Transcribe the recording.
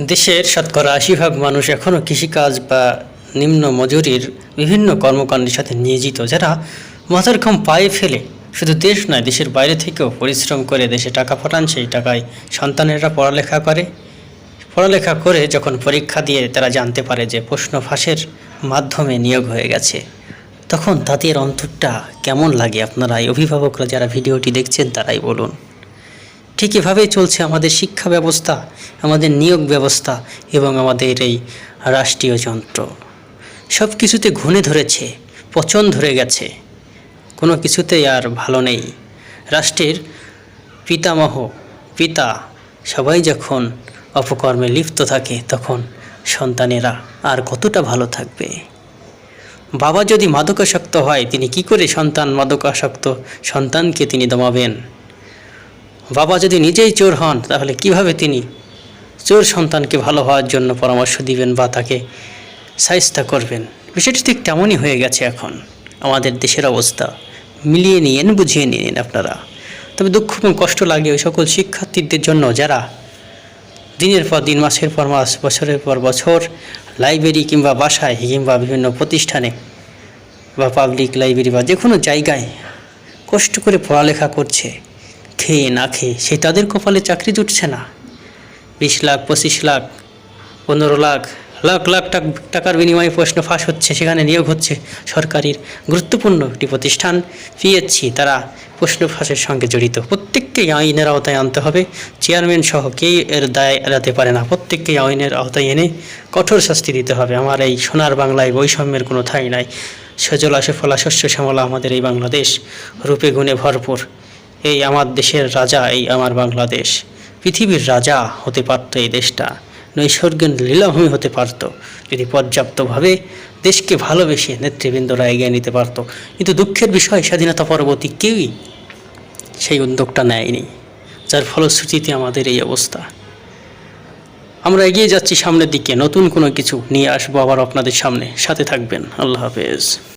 দেশের শতকরা আশি ভাগ মানুষ এখনও কৃষিকাজ বা নিম্ন মজুরির বিভিন্ন কর্মকাণ্ডের সাথে নিয়োজিত, যারা মাথার ঘাম পায়ে ফেলে। শুধু দেশ নয়, দেশের বাইরে থেকেও পরিশ্রম করে দেশে টাকা পাঠান, সেই টাকায় সন্তানেরা পড়ালেখা করে। পড়ালেখা করে যখন পরীক্ষা দিয়ে তারা জানতে পারে যে প্রশ্ন ফাঁসের মাধ্যমে নিয়োগ হয়ে গেছে। তখন তাদের অন্তরটা কেমন লাগে? আপনারা অভিভাবকরা যারা ভিডিওটি দেখছেন, তারাই বলুন। ঠিক এভাবেই চলছে আমাদের শিক্ষা ব্যবস্থা, আমাদের নিয়োগ ব্যবস্থা এবং আমাদের এই রাষ্ট্রীয় যন্ত্র। সব কিছুতে ঘুণে ধরেছে, পচন ধরে গেছে। কোনো কিছুতেই আর ভালো নেই। রাষ্ট্রের পিতামহ, পিতা সবাই যখন অপকর্মে লিপ্ত থাকে, তখন সন্তানেরা আর কতটা ভালো থাকবে? বাবা যদি মাদকাসক্ত হয়, তিনি কি করে সন্তান মাদকাসক্ত সন্তানকে তিনি দমাবেন? বাবা যদি নিজেই চোর হন, তাহলে কীভাবে তিনি চোর সন্তানকে ভালো হওয়ার জন্য পরামর্শ দিবেন বা তাকে সাহিস্তা করবেন? বিষয়টি ঠিক তেমনই হয়ে গেছে এখন। আমাদের দেশের অবস্থা। মিলিয়ে নিয়েন, বুঝিয়ে নিন আপনারা। তবে দুঃখ এবং কষ্ট লাগে ওই সকল শিক্ষার্থীদের জন্য যারা দিনের পর দিন, মাসের পর মাস, বছরের পর বছর লাইব্রেরি কিংবা বাসায় কিংবা বিভিন্ন প্রতিষ্ঠানে বা পাবলিক লাইব্রেরি বা যে কোনো জায়গায় কষ্ট করে পড়ালেখা করছে। খেয়ে না খেয়ে, সে তাদের কপালে চাকরি জুটছে না। বিশ লাখ, পঁচিশ লাখ, পনেরো লাখ লাখ লাখ টাক- টাকার বিনিময়ে প্রশ্ন ফাঁস হচ্ছে, সেখানে নিয়োগ হচ্ছে সরকারের গুরুত্বপূর্ণ একটি প্রতিষ্ঠান পিএসসি তারা প্রশ্ন ফাঁসের সঙ্গে জড়িত। প্রত্যেককেই আইনের আওতায় আনতে হবে, চেয়ারম্যান সহ কেউ এর দায় এড়াতে পারে না। প্রত্যেককেই আইনের আওতায় এনে কঠোর শাস্তি দিতে হবে। আমার এই সোনার বাংলায় বৈষম্যের কোনো ঠাঁই নাই। সজলা সুফলা শস্য শ্যামলা, আমাদের এই বাংলাদেশ রূপে গুণে ভরপুর। এই আমার দেশের রাজা, এই আমার বাংলাদেশ। পৃথিবীর রাজা হতে পারত এই দেশটা। নৈসর্গের লীলাভূমি হতে পারত। যদি পর্যাপ্তভাবে দেশকে ভালোবেসে নেতৃবৃন্দরা এগিয়ে নিতে পারত। কিন্তু দুঃখের বিষয়, স্বাধীনতা পরবর্তী কেউই সেই উদ্যোগটা নেয়নি। যার ফলশ্রুতিতে আমাদের এই অবস্থা। আমরা এগিয়ে যাচ্ছি সামনের দিকে। নতুন কোনো কিছু নিয়ে আসব আবার আপনাদের সামনে। সাথে থাকবেন। আল্লাহ হাফেজ।